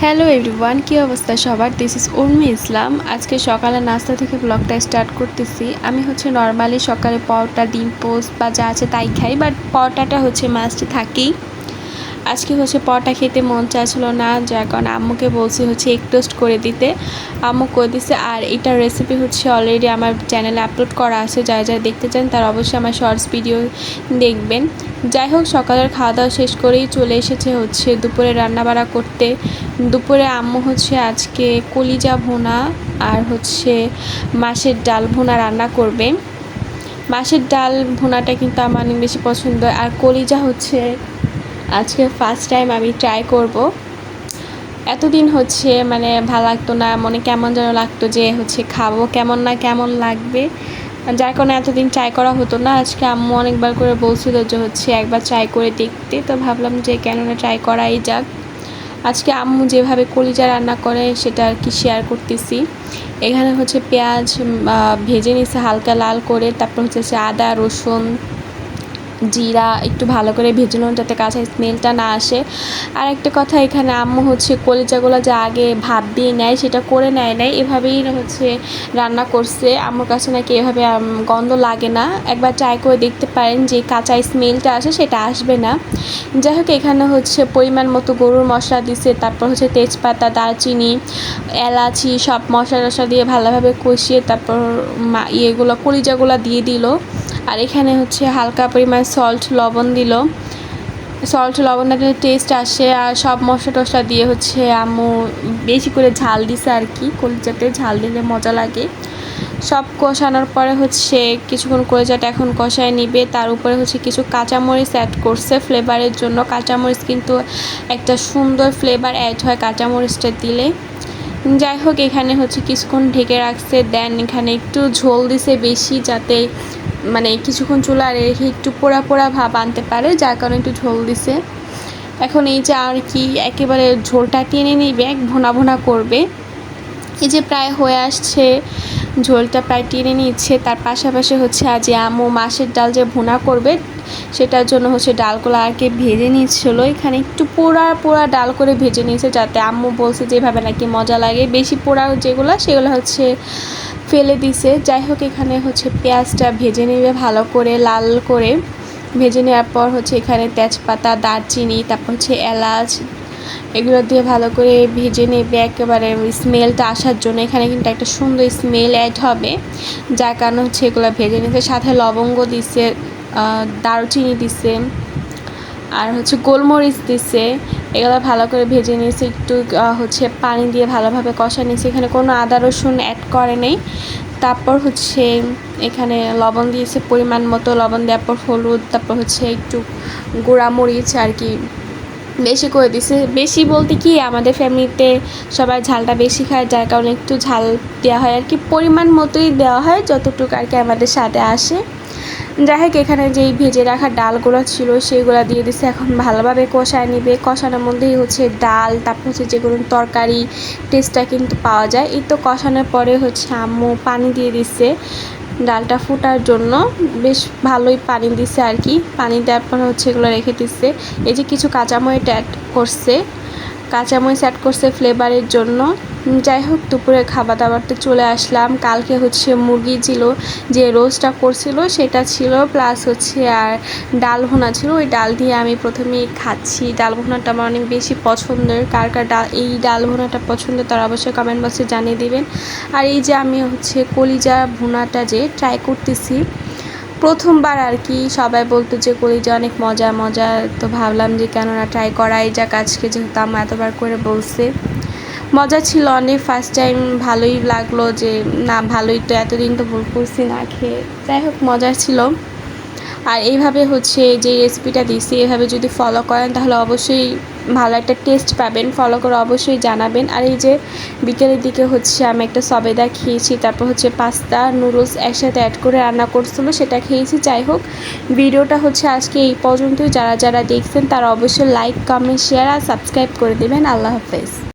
Hello everyone কী অবস্থা সবার? This is Urmi ইসলাম আজকে সকালে নাস্তা থেকে ব্লগটা স্টার্ট করতেছি। আমি হচ্ছে নর্মালি সকালে পরোটা, ডিম পোস্ট বা যা আছে তাই খাই বাট পরোটাটা হচ্ছে মাস্ট থাকেই। আজকে হচ্ছে পরোটা খেতে মন চাচ্ছিল না, যার কারণে আম্মুকে বলছি হচ্ছে এক টোস্ট করে দিতে। আম্মু করে দিছে, আর এটার রেসিপি হচ্ছে অলরেডি আমার চ্যানেলে আপলোড করা আছে, যারা যারা দেখতে চান তারা অবশ্যই আমার শর্টস ভিডিও দেখবেন। যাই হোক, সকালের খাওয়া দাওয়া শেষ করেই চলে এসেছে হচ্ছে দুপুরে রান্নাবাড়া করতে। দুপুরে আম্মু হচ্ছে আজকে কলিজা ভোনা আর হচ্ছে মাছের ডাল ভোনা রান্না করবে। মাছের ডাল ভুনাটা কিন্তু আমার অনেক বেশি পছন্দ আর কলিজা হচ্ছে আজকে ফার্স্ট টাইম আমি ট্রাই করব। এতদিন হচ্ছে মানে ভালো লাগতো না, মনে কেমন যেন লাগতো যে হচ্ছে খাব কেমন না কেমন লাগবে। যার কারণে এতদিন ট্রাই করা হতো না। আজকে আম্মু অনেকবার করে বলছিল যে হচ্ছে একবার ট্রাই করে দেখতে। তো ভাবলাম যে কেননা ট্রাই করাই যাক। আজকে আম্মু যেভাবে কলিজা রান্না করে সেটা আর কি শেয়ার করতেছি। এখানে হচ্ছে পেঁয়াজ ভেজে নিছে হালকা লাল করে। তারপর হচ্ছে আদা, রসুন জিরা একটু ভালো করে ভেজে নেন যাতে কাঁচা স্মেলটা না আসে। আর একটা কথা এখানে আম্মু হচ্ছে কলিজাগুলো যে আগে ভাত দিয়ে নেয়, সেটা করে নেয় নাই। এভাবেই হচ্ছে রান্না করছে। আম্মুর কাছে নাকি এভাবে গন্ধ লাগে না। একবার ট্রাই করে দেখতে পারেন যে কাঁচা স্মেলটা আসে, সেটা আসবে না। যাই হোক, এখানে হচ্ছে পরিমাণ মতো গরুর মশলা দিছে। তারপর হচ্ছে তেজপাতা, দারচিনি, এলাচি সব মশলা টশলা দিয়ে ভালোভাবে কষিয়ে তারপর মা, ইয়েগুলো, কলিজাগুলো দিয়ে দিল। আর এখানে হচ্ছে হালকা পরিমাণ সল্ট লবণ দিল। সল্ট লবণ দিলে টেস্ট আসে আর সব মশলা টশলা দিয়ে হচ্ছে আম্মু বেশি করে ঝাল দিছে আর কি, কলিজাতে ঝাল দিলে মজা লাগে। সব কষানোর পরে হচ্ছে কিছুক্ষণ কলিজাটা এখন কষায় নিবে, তার উপরে হচ্ছে কিছু কাঁচামরিচ অ্যাড করছে ফ্লেভারের জন্য। কাঁচামরিচ কিন্তু একটা সুন্দর ফ্লেভার অ্যাড হয় কাঁচামরিচটা দিলে। যাই হোক, এখানে হচ্ছে কিছুক্ষণ ঢেকে রাখছে। দেন এখানে একটু ঝোল দিছে বেশি যাতে মানে কিছুক্ষণ চুলা রেখে একটু পোড়া পোড়া ভাব আনতে পারে, যার কারণে একটু ঝোল দিছে। এখন এই যে আর কি একেবারে ঝোলটা টেনে নিবে, এক ভোনা ভোনা করবে। এই যে প্রায় হয়ে আসছে ঝোলটা প্রায় টেনে নিচ্ছে। তার পাশাপাশি হচ্ছে আজ আম্মু মাছের ডাল যে ভুনা করবে, সেটার জন্য হচ্ছে ডালগুলো কি ভেজে নিচ্ছিলো। এখানে একটু পোড়া পোড়া ডাল করে ভেজে নিয়েছে যাতে আম্মু বলছে যেভাবে নাকি মজা লাগে। বেশি পোড়া যেগুলো, সেগুলো হচ্ছে ফেলে দিছে। যাই হোক, এখানে হচ্ছে পেঁয়াজটা ভেজে নেবে ভালো করে, লাল করে। ভেজে নেওয়ার পর হচ্ছে এখানে তেজপাতা, দারচিনি, তারপর হচ্ছে এলাচ এগুলো দিয়ে ভালো করে ভেজে নেবে একেবারে স্মেলটা আসার জন্য। এখানে কিন্তু একটা সুন্দর স্মেল অ্যাড হবে, যার কারণে হচ্ছে এগুলো ভেজে নিতে। সাথে লবঙ্গ দিছে দারুচিনি দিছে, আর হচ্ছে গোলমরিচ দিছে। এগুলো ভালো করে ভেজে নিয়েছি, একটু হচ্ছে পানি দিয়ে ভালোভাবে কষা নিয়েছি। এখানে কোনো আদা রসুন অ্যাড করে নেই। তারপর হচ্ছে এখানে লবণ দিয়েছে পরিমাণ মতো। লবণ দেওয়ার পর হলুদ, তারপর হচ্ছে একটু মরিচ আর কি। বেশি করে দিছে। বেশি বলতে কি, আমাদের ফ্যামিলিতে সবাই ঝালটা বেশি খায়, যার কারণে একটু ঝাল দেওয়া হয় আর কি। পরিমাণ মতোই দেওয়া হয়, যতটুকু আর কি আমাদের স্বাদে আসে। যাই হোক, এখানে যেই ভেজে রাখা ডালগুলো ছিল, সেইগুলো দিয়ে দিচ্ছে এখন ভালোভাবে কষায় নিবে। কষানোর মধ্যেই হচ্ছে ডাল, তারপর হচ্ছে যেগুলো তরকারি টেস্টটা কিন্তু পাওয়া যায়। এই তো কষানোর পরে হচ্ছে আম্মু পানি দিয়ে দিচ্ছে ডালটা ফোটার জন্য বেশ ভালোই পানি দিছে আর কি। পানি দেওয়ার পর হচ্ছে এগুলো রেখে দিচ্ছে এই যে কিছু কাঁচামরিচ অ্যাড করছে কাঁচামরিচ অ্যাড করছে ফ্লেভারের জন্য। যাই হোক দুপুরে খাবার দাবারতে চলে আসলাম। কালকে হচ্ছে মুরগি ছিল, যে রোস্টটা করছিল সেটা ছিল প্লাস হচ্ছে আর ডাল ভোনা ছিল। ওই ডাল দিয়ে আমি প্রথমেই খাচ্ছি। ডাল ভোনাটা আমার অনেক বেশি পছন্দের। কার কার ডাল, এই ডাল ভোনাটা পছন্দ তারা অবশ্যই কমেন্ট বক্সে জানিয়ে দেবেন। আর এই যে আমি হচ্ছে কলিজা ভুনাটা যে ট্রাই করতেছি প্রথমবার আর কি সবাই বলতো যে কলিজা অনেক মজা মজা তো ভাবলাম যে কেননা ট্রাই করাই যাক আজকে যেহেতু আমার এতবার করে বলছে। মজা ছিল অনেক ফার্স্ট টাইম ভালোই লাগল যে না ভালোই তো এতদিন তো ভুল করছি না খেয়ে। যাই হোক, মজার ছিল। আর এইভাবে হচ্ছে যে রেসিপিটা দিচ্ছি এভাবে যদি ফলো করেন তাহলে অবশ্যই ভালো একটা টেস্ট পাবেন ফলো করে অবশ্যই জানাবেন। আর এই যে বিকেলের দিকে হচ্ছে আমি একটা সবেদা খেয়েছি, তারপর হচ্ছে পাস্তা নুডলস একসাথে অ্যাড করে রান্না করছিল, সেটা খেয়েছি, যাই হোক। ভিডিওটা হচ্ছে আজকে এই পর্যন্তই। যারা যারা দেখছেন, তারা অবশ্যই লাইক কমেন্ট শেয়ার আর সাবস্ক্রাইব করে দেবেন। আল্লাহ হাফেজ।